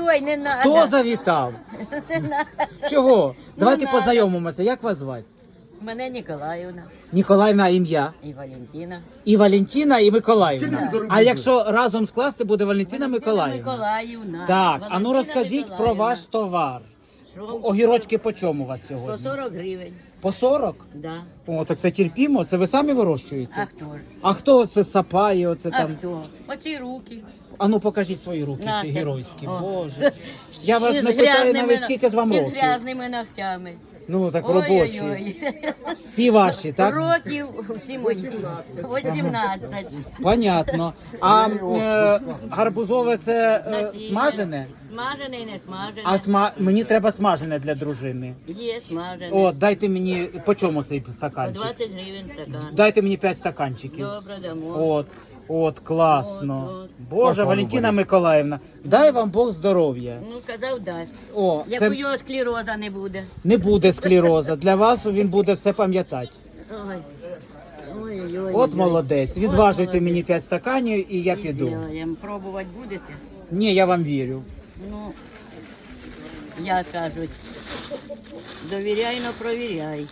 Ой-ой, не надо. Хто завітав? Чого? Давайте надо. познайомимося. Як вас звати? Мене Ніколаївна Ніколаївна ім'я. і Валентина. І Валентина, і Миколаївна. А якщо разом скласти, буде Валентина Миколаївна. Миколаївна. Так, а ну Валентина розкажіть про Миколаївна. ваш товар. Що? Огірочки по чому у вас По сьогодні? 40 гривень. По 40? Да. О, так це терпімо, це ви самі вирощуєте. А хто ж? А хто це сапає, оце А там? хто? Оці руки. А ну покажіть свої руки, На, ці геройські. О. Боже. Я вас Із не питаю грязними навіть на- скільки ж вам із років. грязними ногтями. Ну так робочі. Ой-ой-ой. Всі ваші, так? Років всі мої. 18. Понятно. А е, гарбузове це е, смажене? Смажений, не смажений. А сма... мені треба смажене для дружини. Є смажений. О, дайте мені по чому цей По стаканчик? 20 гривень стакан. Дайте мені 5 стаканчиків. Добре, дамо. От, от, класно. От, от. Боже, Валентина Миколаївна, дай вам Бог здоров'я. Ну, казав, дасть. О, Як у це його склероза не буде. не буде склероза. Для вас він буде все пам'ятати. Ой. Ой-ой-ой. От молодець. Відважуйте молодець. мені 5 стаканів і я піду. Ідеально. Пробувати будете? Ні, я вам вірю. Ну, я кажуть, довіряй, но провіряй.